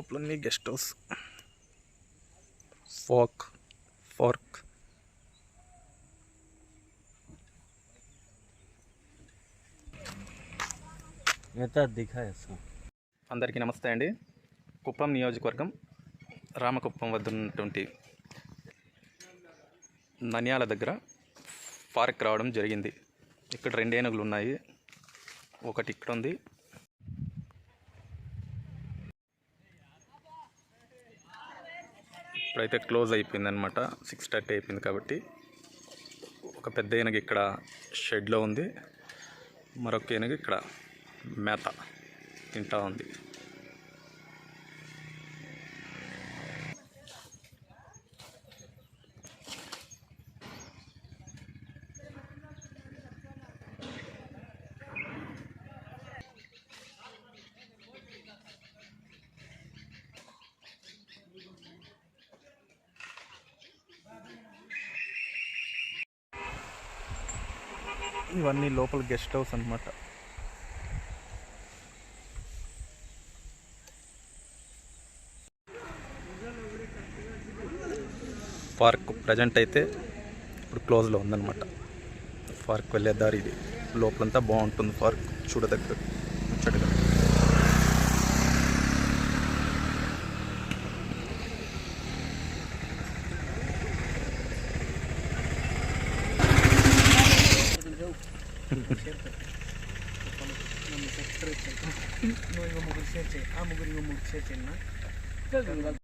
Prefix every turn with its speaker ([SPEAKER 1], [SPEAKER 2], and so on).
[SPEAKER 1] లోపలన్నీ guest house.
[SPEAKER 2] Folk fork.
[SPEAKER 1] అందరికీ నమస్తే అండి. కుప్పం నియోజకవర్గం రామకుప్పం వద్ద ఉన్నటువంటి నన్యాల దగ్గర పార్క్ రావడం జరిగింది. ఇక్కడ రెండు ఏనుగులు ఉన్నాయి. ఒకటి ఇక్కడ ఉంది ఇప్పుడైతే క్లోజ్ అయిపోయింది అనమాట సిక్స్ థర్టీ అయిపోయింది కాబట్టి ఒక పెద్ద ఏనుగు ఇక్కడ షెడ్లో ఉంది. మరొక ఏనుగు ఇక్కడ మేత తింటా ఉంది. ఇవన్నీ లోపల గెస్ట్ హౌస్ అనమాట పార్క్ ప్రజెంట్ అయితే ఇప్పుడు క్లోజ్లో ఉందన్నమాట. పార్క్ వెళ్ళే దారి ఇది. లోపలంతా బాగుంటుంది పార్క్ చూడదగ్గర ముచ్చటగా.
[SPEAKER 3] నువ్వు ఇంకో ముగ్గురు షేర్ చేయి ఆ ముగ్గురు ఇంకో ముగ్గురు షేర్ చేయండి